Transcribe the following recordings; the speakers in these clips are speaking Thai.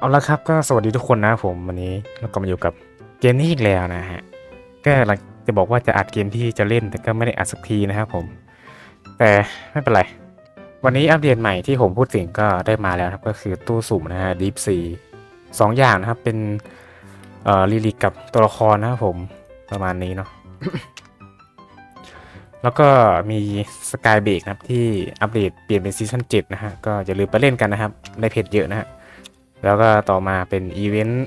เอาละครับก็สวัสดีทุกคนนะผมวันนี้เราก็มาอยู่กับเกมนี้อีกแล้วนะฮะก็หลังจะบอกว่าจะอัดเกมที่จะเล่นแต่ก็ไม่ได้อัดสักทีนะครับผม แต่ไม่เป็นไร วันนี้อัปเดตใหม่ที่ผมพูดถึงก็ได้มาแล้วครับก็คือตู้สุ่มนะฮะดีฟซีสองอย่างนะครับเป็นเอ่อลิลิกกับตัวละครนะครับผมประมาณนี้เนาะแล้วก็มีสกายเบรกนะครับที่อัปเดตเปลี่ยนเป็นซีซั่น7นะฮะก็อย่าลืมไปเล่นกันนะครับได้เพจเยอะนะฮะ แล้วก็ต่อมาเป็นอีเวนต์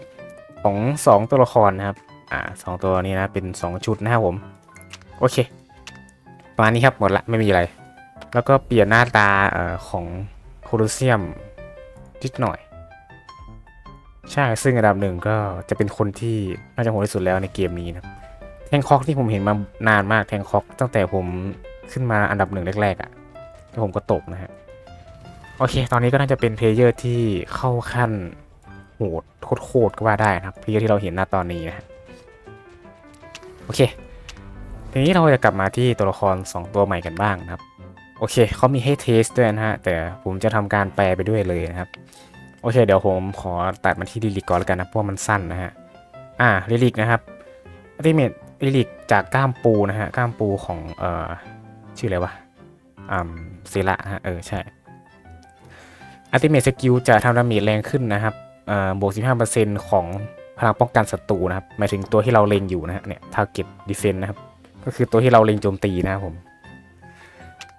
ของ 2 ตัวละครนะครับ อ่าสองตัวนี้นะ เป็น 2 ชุดนะครับผม โอเค ประมาณนี้ครับหมดละไม่มีอะไร แล้วก็เปลี่ยนหน้าตาเอ่อของโคลอเซียมนิดหน่อย ใช่ ซึ่งอันดับหนึ่งก็จะเป็นคนที่น่าจะโหดที่สุดแล้วในเกมนี้นะแทงคอกที่ผมเห็นมานานมากแทงคอกตั้งแต่ผมขึ้นมาอันดับหนึ่งแรกๆอะ่ะแล้วผมก็ตกนะฮะ โอเค ตอนนี้ก็น่าจะเป็นเพลเยอร์ที่เข้าขั้นโหดโคตรก็ว่าได้นะครับเพลเยอร์ที่เราเห็นหน้าตอนนี้นะโอเค ทีนี้เราจะกลับมาที่ตัวละคร 2 ตัวใหม่กันบ้างนะครับ โอเคเขามีให้เทสด้วยนะฮะ แต่ผมจะทำการแปลไปด้วยเลยนะครับ โอเค เดี๋ยวผมขอตัดมาที่ลิลิกก่อนแล้วกันนะเพราะมันสั้นนะฮะ อ่าลิลิกนะครับอัติเมตลิลิกจากก้ามปูนะฮะ ก้ามปูของเอ่อชื่ออะไรวะอ่าเซระฮะ เออใช่ อัติเมตสกิลจะทำดาเมจแรงขึ้นนะครับเอ่อบวก 15%ของพลังป้องกันศัตรูนะครับ หมายถึงตัวที่เราเล็งอยู่นะฮะ เนี่ย target defense นะครับ ก็คือตัวที่เราเล็งโจมตีนะครับผม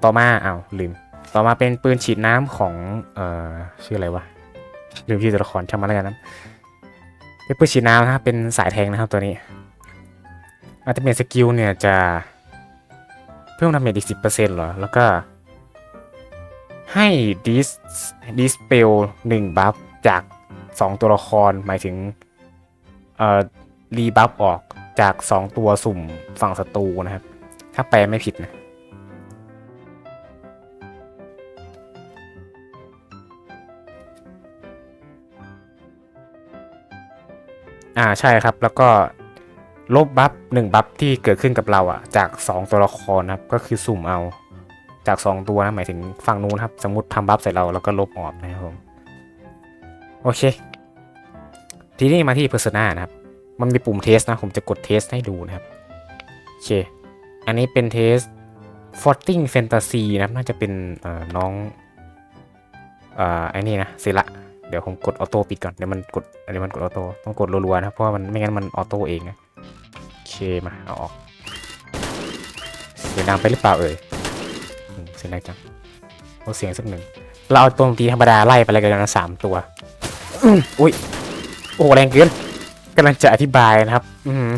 ต่อมาอ้าวลืม ต่อมาเป็นปืนฉีดน้ำของเอ่อชื่ออะไรวะ ลืมชื่อตัวละครช่างมันแล้วกันนะเป็นปืนฉีดน้ำนะครับเป็นสายแทงนะครับตัวนี้อัติเมตสกิลเนี่ยจะเพิ่มดาเมจอีก10%เหรอ แล้วก็ ให้ดิสดิสเปลหนึ่งบัฟจาก 2 ตัวละครหมายถึงเอ่อรีบัฟออกจาก 2 ตัวสุ่มฝั่งศัตรูนะครับ ถ้าแปลไม่ผิดนะอ่าใช่ครับแล้วก็ลบบัฟหนึ่งบัฟที่เกิดขึ้นกับเราอะจาก 2 ตัวละครนะครับ ก็คือสุ่มเอา จาก 2 ตัวนะหมายถึงฝั่งนู้นครับ สมมติทำบัฟใส่เราแล้วก็ลบออกนะครับผมโอเค ทีนี้มาที่ Persona นะครับ มันมีปุ่มเทสนะ ผมจะกดเทสให้ดูนะครับ โอเค อันนี้เป็นเทส f o r t i n g Fantasy นะครับ น่าจะเป็นเอ่อน้องอ่อไอ้นี่นะเซระเดี๋ยวผมกดออโต้ปิดก่อน เดี๋ยวมันกดอันนี้มันกดออโต้ต้องกดรัวๆนะ เพราะว่ามันไม่งั้นมันออโต้เองนะ โอเค มาเอาออกเสียงดังไปหรือเปล่าเอ่ยอืมเสียงแรงจังเอาเสียงสักหนึ่ง เราเอาตัวดนตรีธรรมดาไล่ไปเลยกันนะสามตัวอืมอุ้ย โอ้แรงเกินกำลังจะอธิบายนะครับ อืม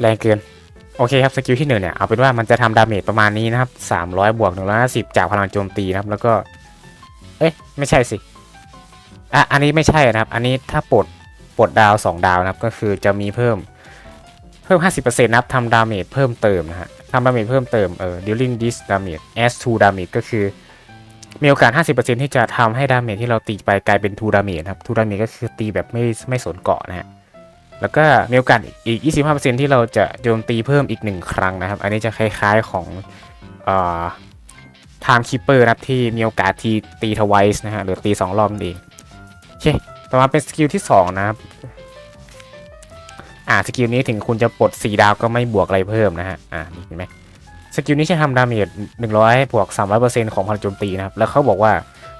แรงเกิน โอเคครับสกิลที่หนึ่งเนี่ย เอาเป็นว่ามันจะทำดาเมจประมาณนี้นะครับสามร้อยบวกหนึ่งร้อยห้าสิบจากพลังโจมตีนะครับ แล้วก็ เอ๊ะ ไม่ใช่สิ อะ อันนี้ไม่ใช่นะครับ อันนี้ถ้าปลดปลดดาวสองดาวนะครับ ก็คือจะมีเพิ่มเพิ่ม 50%นะครับทำดาเมจเพิ่มเติมนะฮะ ทำดาเมจเพิ่มเติมเออ dealing this damage as 2 damage ก็คือ มีโอกาส 50%ที่จะทำให้ดาเมจที่เราตีไปกลายเป็น 2 damage นะครับ 2 damage ก็คือตีแบบไม่ไม่สนเกาะนะฮะแล้วก็มีโอกาสอีก 25%ที่เราจะโจมตีเพิ่มอีก 1 ครั้งนะครับ อันนี้จะคล้ายๆของเอ่อ time keeper นะครับที่มีโอกาสที่ตีทวายส์นะฮะหรือตี 2 รอบนั่นเองโอเคต่อมาเป็นสกิลที่ 2 นะครับ อ่าสกิลนี้ถึงคุณจะปลด4ดาวก็ไม่บวกอะไรเพิ่มนะฮะอ่าเห็นไหมสกิลนี้จะทำดาเมจ100บวก300%ของพลังโจมตีนะครับแล้วเขาบอกว่า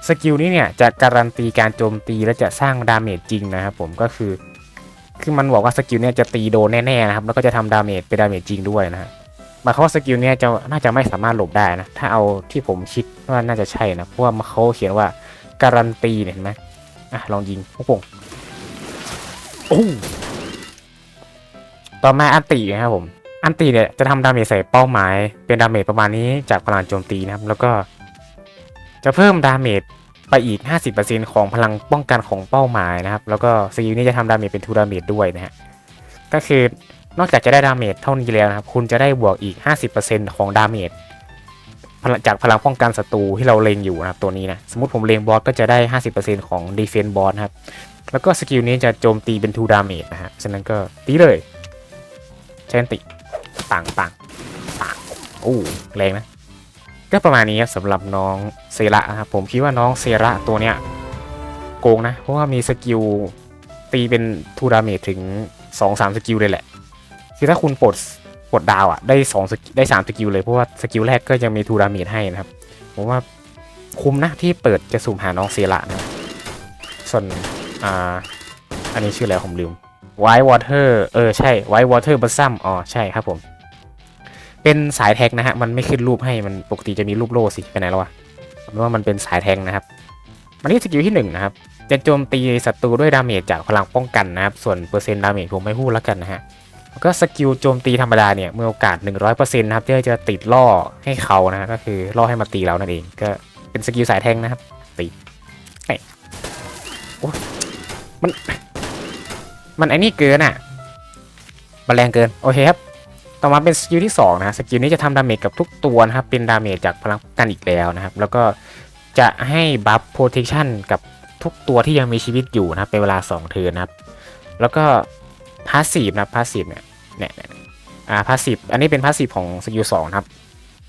สกิลนี้เนี่ยจะการันตีการโจมตีและจะสร้างดาเมจจริงนะครับผมก็คือ คือมันบอกว่าสกิลเนี่ยจะตีโดนแน่ๆนะครับแล้วก็จะทำดาเมจเป็นดาเมจจริงด้วยนะฮะหมายความว่าสกิลเนี่ยจะน่าจะไม่สามารถหลบได้นะถ้าเอาที่ผมคิดว่าน่าจะใช่นะเพราะว่าเขาเขียนว่าการันตีเห็นไหมอะลองยิงพวกผมโอ้ ต่อมาอันตินะครับผม อันติเนี่ยจะทำดาเมจใส่เป้าหมาย เป็นดาเมจประมาณนี้จากพลังโจมตีนะครับ แล้วก็ จะเพิ่มดาเมจไปอีก 50%ของพลังป้องกันของเป้าหมายนะครับ แล้วก็สกิลนี้จะทำดาเมจเป็นทูดาเมจด้วยนะฮะ ก็คือนอกจากจะได้ดาเมจเท่านี้แล้วนะครับ คุณจะได้บวกอีก 50%ของดาเมจจากพลังป้องกันศัตรูที่เราเล็งอยู่นะครับตัวนี้นะ สมมติผมเล็งบอสก็จะได้ 50%ของดีเฟนต์บอสครับ แล้วก็สกิลนี้จะโจมตีเป็นทูดาเมจนะฮะ ฉะนั้นก็ตีเลย ช้นติปังปังปังโอ้แรงนะ ก็ประมาณนี้ครับสำหรับน้องเซระนะครับผมคิดว่าน้องเซระตัวเนี้ยโกงนะ เพราะว่ามีสกิลตีเป็นทูดาเมจถึง 2-3 สกิลเลยแหละคือถ้าคุณปลดปลดดาวอะได้2สกิลได้3สกิลเลยเพราะว่าสกิลแรกก็ยังมีทูดาเมจให้นะครับผมว่าคุ้มนะที่เปิดจะสุ่มหาน้องเซระนะส่วนอ่าอันนี้ชื่ออะไรผมลืม White Water เออใช่ White Water b a s s u m อ๋อใช่ครับผม เป็นสายแท็กนะฮะ มันไม่ขึ้นรูปให้มันปกติจะมีรูปโล่สิไปไหนแล้ววะผมว่ามันเป็นสายแทงนะครับมันนี่สกิลที่หนึ่งนะครับจะโจมตีศัตรูด้วยดาเมจจากพลังป้องกันนะครับส่วนเปอร์เซ็นต์ดาเมจผมไม่พูดแล้วกันนะฮะแล้วก็สกิลโจมตีธรรมดาเนี่ยมีโอกาส 100%นะครับที่จะติดล่อให้เขานะฮะก็คือล่อให้มาตีเรานั่นเองก็เป็นสกิลสายแทงนะครับตีไอ้โอ้มัน มันไอ้นี่เกินอะมันแรงเกิน โอเคครับ ต่อมาเป็นสกิลที่ 2นะฮะสกิลนี้จะทำดาเมจกับทุกตัวนะครับ เป็นดาเมจจากพลังกันอีกแล้วนะครับ แล้วก็จะให้บัฟโปรเทคชั่นกับทุกตัวที่ยังมีชีวิตอยู่นะครับเป็นเวลา 2 เทิร์นนะครับ แล้วก็พาสซีฟนะพาสซีฟเนี่ยเนี่ยอ่าพาสซีฟอันนี้เป็นพาสซีฟของสกิล2นะครับ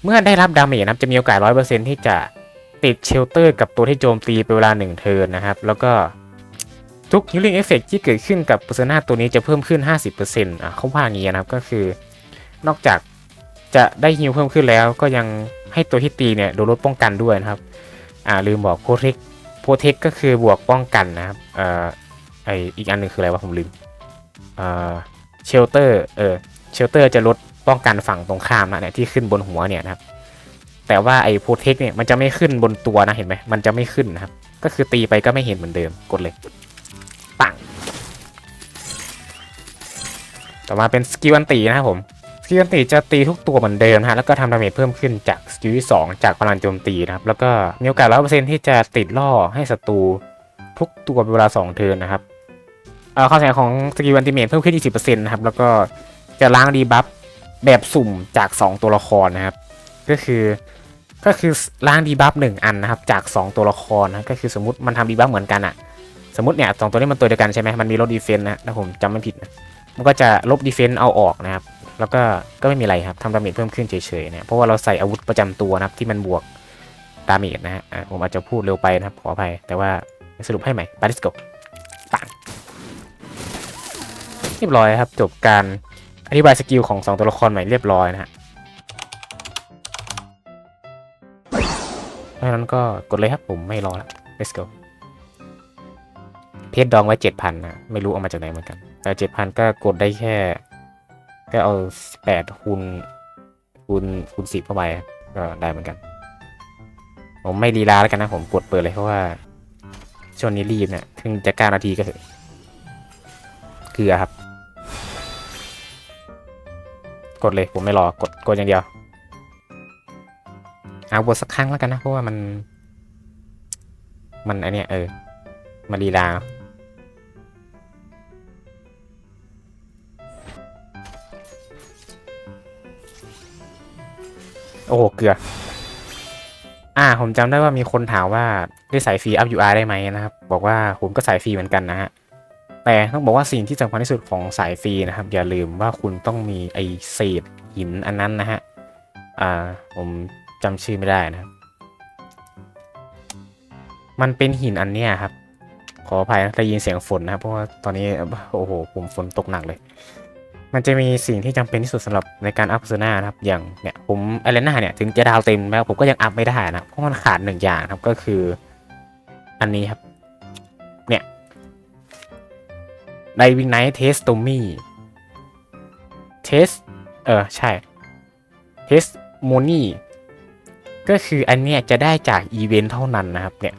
เมื่อได้รับดาเมจนะครับจะมีโอกาส100%ที่จะติดเชลเตอร์กับตัวที่โจมตีเป็นเวลา 1 เทิร์นนะครับ แล้วก็ ทุก healing effect ที่เกิดขึ้นกับ persona ตัวนี้จะเพิ่มขึ้น 50%อะเขาว่างี้นะครับก็คือนอกจากจะได้ฮิลเพิ่มขึ้นแล้วก็ยังให้ตัวที่ตีเนี่ยโดนลดป้องกันด้วยนะครับอ่าลืมบอกโปรเทคโปรเทคก็คือบวกป้องกันนะครับเอ่อไออีกอันหนึ่งคืออะไรวะผมลืมเอ่อเชลเตอร์เออเชลเตอร์จะลดป้องกันฝั่งตรงข้ามนะเนี่ยที่ขึ้นบนหัวเนี่ยนะครับแต่ว่าไอโปรเทคเนี่ยมันจะไม่ขึ้นบนตัวนะเห็นไหมมันจะไม่ขึ้นนะครับ ก็คือตีไปก็ไม่เห็นเหมือนเดิมกดเลย ต่อมาเป็นสกิลอันตีนะครับผมสกิลอันตีจะตีทุกตัวเหมือนเดิมฮะแล้วก็ทำดาเมจเพิ่มขึ้นจากสกิลที่2จากพลังโจมตีนะครับแล้วก็มีโอกาสร้อยเปอร์เซ็นที่จะติดล่อให้ศัตรูทุกตัวเป็นเวลา2เทิร์นนะครับเอ่อข้อเสียของสกิลอันติเมทเพิ่มขึ้น20%นะครับแล้วก็จะล้างดีบัฟแบบสุ่มจาก2ตัวละครนะครับก็คือก็คือล้างดีบัฟหนึ่งอันนะครับจาก 2 ตัวละครนะก็คือสมมติมันทำดีบัฟเหมือนกันอะสมมติเนี่ยสองตัวนี้มันตัวเดียวกันใช่ไหมมันมีลดดีเฟนต์นะถ้าผมจำไม่ผิดนะ มันก็จะลบดีเฟนต์เอาออกนะครับ แล้วก็ก็ไม่มีอะไรครับทำดาเมจเพิ่มขึ้นเฉยๆเนี่ยเพราะว่าเราใส่อาวุธประจำตัวนะครับที่มันบวกดาเมจนะฮะผมอาจจะพูดเร็วไปนะครับขออภัย แต่ว่าสรุปให้ใหม่ปาริสโกปังเรียบร้อยครับ จบการอธิบายสกิลของ 2 ตัวละครใหม่เรียบร้อยนะฮะเพราะฉะนั้นก็กดเลยครับผมไม่รอแล้ว let's go เพชรดองไว้เจ็ดพันนะไม่รู้เอามาจากไหนเหมือนกัน แต่เจ็ดพันก็กดได้แค่ ก็เอาแปดคูณคูณคูณสิบเข้าไปก็ได้เหมือนกัน ผมไม่ลีลาแล้วกันนะผมกดเปิดเลยเพราะว่าช่วงนี้รีบเนี่ยถึงจะเก้านาทีก็เถอะเกลือครับ กดเลยผมไม่รอกดกดอย่างเดียวเอาบทสักครั้งแล้วกันนะเพราะว่ามัน มันไอเนี้ยเออ มาลีลา โอ้โห เกลืออ่า ผมจำได้ว่ามีคนถามว่าได้สายฟรีอัพ UI ได้ไหมนะครับ บอกว่าผมก็สายฟรีเหมือนกันนะฮะ แต่ต้องบอกว่าสิ่งที่สำคัญที่สุดของสายฟรีนะครับ อย่าลืมว่าคุณต้องมีไอเศษหินอันนั้นนะฮะ อ่า ผมจำชื่อไม่ได้นะครับ มันเป็นหินอันเนี้ยครับ ขออภัยนะได้ยินเสียงฝนนะครับ เพราะว่าตอนนี้ โอ้โห ผมฝนตกหนักเลย มันจะมีสิ่งที่จำเป็นที่สุดสำหรับในการอัพเซอร์นานะครับ อย่างเนี่ยผมไอเลน่าเนี่ยถึงจะดาวเต็มแล้วผมก็ยังอัพไม่ได้นะ เพราะมันขาดหนึ่งอย่างครับก็คืออันนี้ครับ เนี่ยไดวิงไนท์เทสโตมี่เทสเออใช่เทสโมนี่ก็คืออันเนี้ยจะได้จากอีเวนต์เท่านั้นนะครับเนี่ย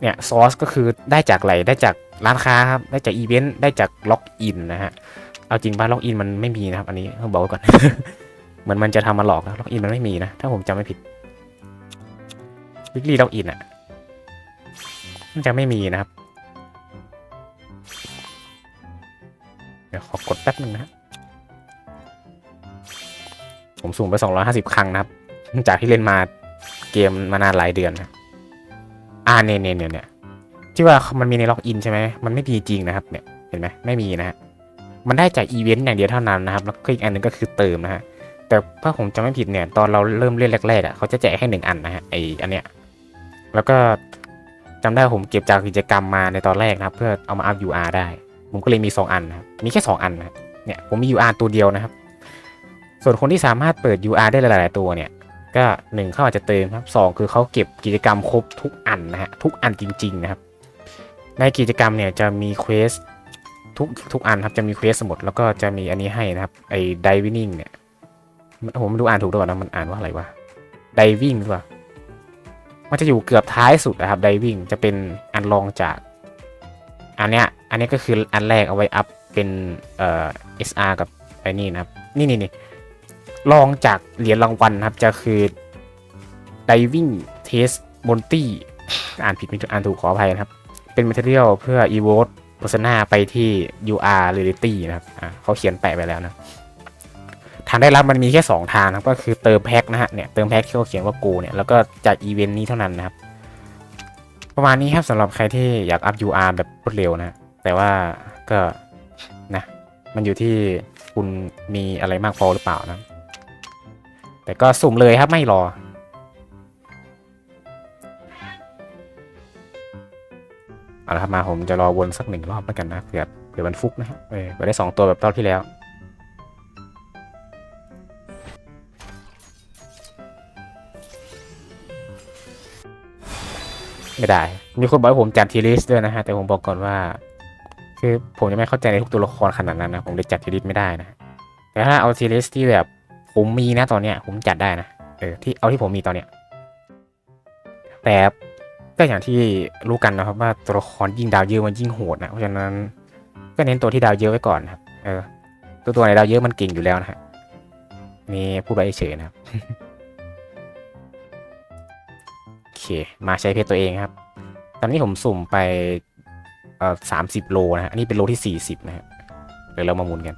เนี่ยซอสก็คือได้จากอะไรได้จากร้านค้าครับได้จากอีเวนต์ได้จากล็อกอินนะฮะ เอาจริงป่ะล็อกอินมันไม่มีนะครับ อันนี้ต้องบอกไว้ก่อน เหมือนมันจะทำมาหลอกนะล็อกอินมันไม่มีนะ ถ้าผมจำไม่ผิดวิกฤตล็อกอินอะมันจะไม่มีนะครับ เดี๋ยวขอกดแป๊บนึงนะผมสูงไป 250 ครั้งนะครับ จากที่เล่นมาเกมมานานหลายเดือนนะอ่าเนี่ยเนี่ยเนี่ยเนี่ยที่ว่ามันมีในล็อกอินใช่ไหมมันไม่มีจริงนะครับ เนี่ย เห็นไหมไม่มีนะฮะ มันได้จากอีเวนต์อย่างเดียวเท่านั้นนะครับ แล้วก็อีกอันหนึ่งก็คือเติมนะฮะ แต่ถ้าผมจำไม่ผิดเนี่ย ตอนเราเริ่มเล่นแรกๆอะเขาจะแจกให้หนึ่งอันนะฮะไออันเนี้ย แล้วก็จำได้ผมเก็บจากกิจกรรมมาในตอนแรกนะครับ เพื่อเอามาอัพ UR ได้ ผมก็เลยมี 2 อันนะครับ มีแค่ 2 อันนะเนี่ยผมมี UR ตัวเดียวนะครับ ส่วนคนที่สามารถเปิด UR ได้หลายๆตัวเนี่ยก็หนึ่งเขาอาจจะเติมครับสองคือเขาเก็บกิจกรรมครบทุกอันนะฮะทุกอันจริง ๆ นะครับ ในกิจกรรมเนี่ยจะมีเควส ทุกทุกอันครับจะมีเควสสมุดแล้วก็จะมีอันนี้ให้นะครับ ไอ้ไดวินิ่งเนี่ยผมไม่รู้อ่านถูกหรือเปล่านะมันอ่านว่าอะไรวะไดวิ่งหรือเปล่ามันจะอยู่เกือบท้ายสุดนะครับไดวิ่งจะเป็นอันรองจาก อันเนี้ยอันนี้ก็คืออันแรกเอาไว้อัพเป็นเอ่อ SR กับไอ้นี่นะครับ นี่นี่นี่รองจากเหรียญรางวัลนะครับ จะคือ diving test monty อ่านผิดไม่ถูกอ่านถูกขออภัยนะครับ เป็น material เพื่อ e v o t e persona ไปที่ UR reality นะครับอ่าเขาเขียนแปะไปแล้วนะ ทางได้รับมันมีแค่ 2 ทางนะครับก็คือเติมแพ็คนะฮะเนี่ยเติมแพ็คที่เขาเขียนว่า go เนี่ยแล้วก็จากอีเวนต์นี้เท่านั้นนะครับ ประมาณนี้ครับสำหรับใครที่อยากอัพ UR แบบรวดเร็วนะ แต่ว่าก็นะมันอยู่ที่คุณมีอะไรมากพอหรือเปล่านะ แต่ก็สุ่มเลยครับไม่รอ เอาละครับมาผมจะรอวนสักหนึ่งรอบแล้วกันนะเผื่อเผื่อมันฟุกนะครับเออเผื่อได้สองตัวแบบรอบที่แล้วไม่ได้ มีคนบอกให้ผมจัดทีลิสด้วยนะฮะ แต่ผมบอกก่อนว่า คือผมยังไม่เข้าใจในทุกตัวละครขนาดนั้นนะ ผมเลยจัดทีลิสไม่ได้นะ แต่ถ้าเอาทีลิสที่แบบผมมีนะตอนเนี้ย ผมจัดได้นะ เออ ที่เอาที่ผมมีตอนเนี้ย แต่ ก็อย่างที่รู้กันนะครับว่าตัวละครยิ่งดาวเยอะมันยิ่งโหดนะเพราะฉะนั้นก็เน้นตัวที่ดาวเยอะไว้ก่อนนะครับเออตัวตัวไหนดาวเยอะมันเก่งอยู่แล้วนะฮะนี่พูดไปเฉยนะครับโอเคมาใช้เพจตัวเองครับ ตอนนี้ผมสุ่มไปเอ่อสามสิบโลนะฮะอันนี้เป็นโลที่สี่สิบนะฮะเดี๋ยวเรามาหมุนกัน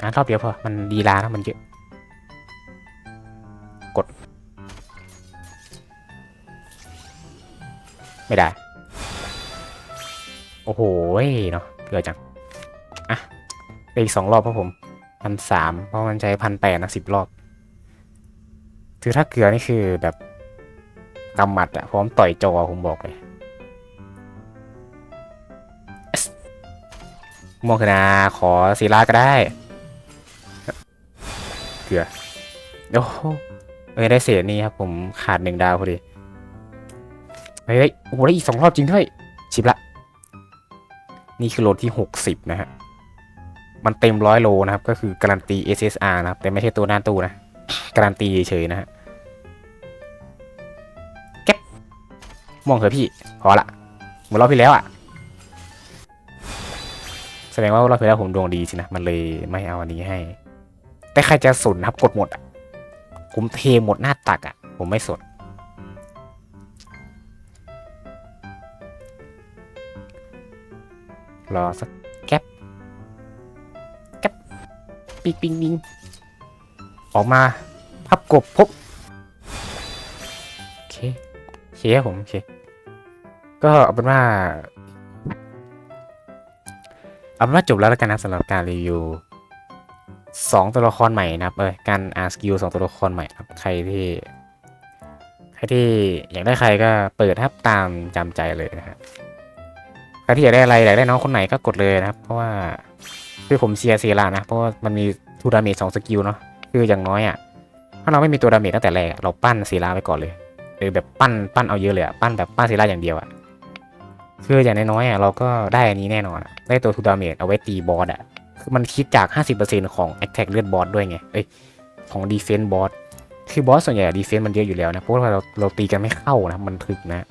อะรอบเดียวพอมันดีลานะมันเยอะ ไม่ได้ โอ้โหเนาะเกลือจัง อะอีกสองรอบเพราะผมพันสามเพราะมันใช้พันแปดนะสิบรอบคือถ้าเกลือนี่คือแบบกำหมัดอะพร้อมต่อยจอผมบอกเลยมองคนาขอศิลาก็ได้ เกลือ โอ้โหเอ้ยได้เศษนี่ครับผมขาดหนึ่งดาวพอดี เฮ้ยโอ้โหได้อีกสองรอบจริงด้วยชิบละ นี่คือโลที่หกสิบนะฮะ มันเต็มร้อยโลนะครับ ก็คือการันตี SSR นะครับ แต่ไม่ใช่ตัวหน้าตู้นะ การันตีเฉยๆนะฮะเก็บมองเถอะพี่ พอละหมือนรอบที่แล้วอะ่ะ แสดงว่ารอบที่แล้วผมดวงดีสินะ มันเลยไม่เอาอันนี้ให้ แต่ใครจะสนนะครับกดหมดอะ่ะผมเทหมดหน้าตักอะ่ะ ผมไม่สน รอสักแก๊ปแก๊ปปิ๊งปิ๊งปิ๊งออกมาพับกบพบโอเคโอเคผมโอเคก็เอาเป็นว่าเอาเป็นว่าจบแล้วแล้วกันนะสำหรับการรีวิวสองตัวละครใหม่นะครับเออการอ่านสกิลสองตัวละครใหม่ครับใครที่ใครที่อยากได้ใครก็เปิดครับตามจำใจเลยนะฮะใค รที่อยากได้อะไรอยากได้น้องคนไหนก็กดเลยนะครับ เพราะว่าคือผมเชียร์เซรานะ เพราะว่ามันมีทูดาเมจสองสกิลเนาะคืออย่างน้อยอะถ้าเราไม่มีตัวดาเมจตั้งแต่แรกเราปั้นเซราไว้ก่อนเลยหรือแบบปั้นปั้นเอาเยอะเลยอะปั้นแบบปั้นเซราอย่างเดียวอะคืออย่างน้อยๆอะเราก็ได้อันนี้แน่นอนได้ตัวทูดาเมจเอาไว้ตีบอสอะคือมันคิดจาก 50%ของ Attack เลือดบอสด้วยไงเอ้ยของ Defense บอสคือบอสส่วนใหญ่ Defense มันเยอะอยู่แล้วนะเพราะว่าเราเราตีกันไม่เข้านะมันถึกนะ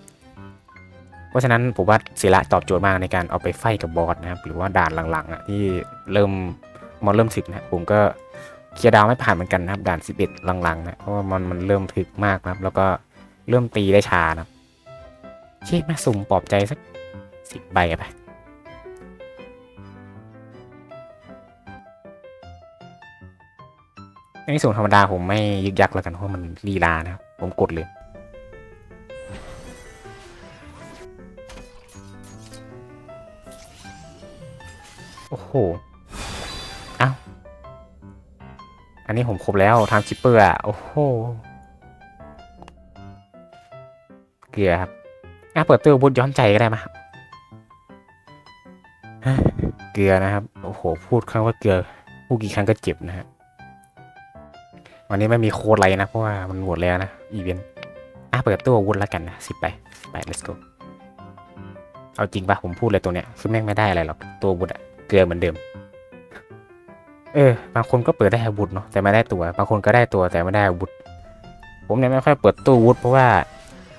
เพราะฉะนั้นผมว่าเซราตอบโจทย์มากในการเอาไปไฟกับบอสนะครับหรือว่าด่านหลังๆอะที่เริ่มมอนเริ่มถึกนะผมก็เคลียร์ดาวไม่ผ่านเหมือนกันนะครับด่าน 11 หลังๆนะเพราะว่ามันมันเริ่มถึกมากนะครับ แล้วก็เริ่มตีได้ช้านะเช็คมาสุ่มปลอบใจสักสิบใบกันไปอันนี้สุ่มธรรมดาผมไม่ยึกยักแล้วกันเพราะมันลีลานะครับผมกดเลย โอ้โหเอ้าอันนี้ผมครบแล้วทำชิปเปอร์อะ โอ้โห เกลือครับอะเปิดตู้อาวุธย้อนใจก็ได้มาเกลือนะครับ โอ้โห พูดคำว่าเกลือ พูดกี่ครั้งก็เจ็บนะฮะ วันนี้ไม่มีโค้ดอะไรนะ เพราะว่ามันหมดแล้วนะ อีเวนต์ อะเปิดตู้วุธแล้วกันนะสิบไปไป let's go เอาจริงปะผมพูดเลยตัวเนี้ย คือแม่งไม่ได้อะไรหรอก ตัววุธอะ เกลือเหมือนเดิม เออ บางคนก็เปิดได้อาวุธเนาะแต่ไม่ได้ตัว บางคนก็ได้ตัวแต่ไม่ได้อาวุธ ผมเนี่ยไม่ค่อยเปิดตู้อาวุธเพราะว่า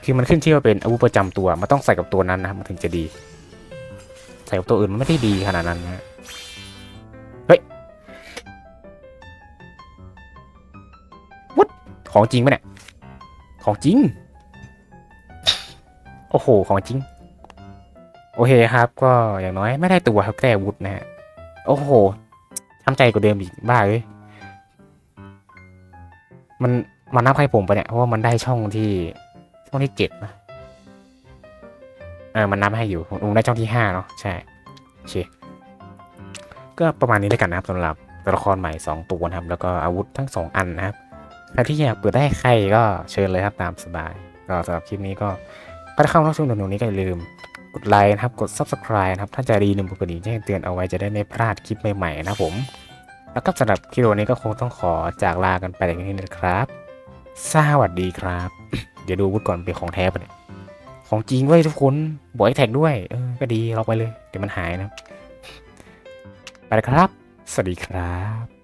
คือมันขึ้นชื่อว่าเป็นอาวุธประจำตัว มันต้องใส่กับตัวนั้นนะครับมันถึงจะดี ใส่กับตัวอื่นมันไม่ได้ดีขนาดนั้นนะเฮ้ยวัดของจริงปะเนี่ย ของจริง โอ้โห ของจริง โอเคครับ ก็อย่างน้อยไม่ได้ตัวครับแต่วุธนะฮะโอ้โหทำใจกว่าเดิมอีกบ้าเลยมันมันนับให้ผมไปะเนี่ยเพราะว่ามันได้ช่องที่ช่องที่เจ็ดนะเออมันนับให้อยู่ผมได้ช่องที่ห้าเนาะใช่โอเคก็ประมาณนี้แล้วกันนะครับสำหรับตัวละครใหม่ 2 ตัวนะครับ แล้วก็อาวุธทั้ง 2 อันนะครับใครที่อยากเปิดได้ใครก็เชิญเลยครับตามสบาย ก็สำหรับคลิปนี้ก็ถ้าเข้ามารับชมหนูนี้ก็อย่าลืม กดไลค์นะครับ กด subscribe นะครับ ถ้าจะดีหนึ่งปกติแจ้งเตือนเอาไว้จะได้ไม่พลาดคลิปใหม่ๆนะผม แล้วก็สำหรับคลิปวันนี้ก็คงต้องขอจากลากันไปอย่างนี้นะครับสวัสดีครับ เดี๋ยวดูวุธก่อนเป็นของแท้ปะเนี่ยของจริงเว้ยทุกคนบอกให้แท็กด้วยเออก็ดีล็อกไปเลย เดี๋ยวมันหายนะ ไปแล้วครับ สวัสดีครับ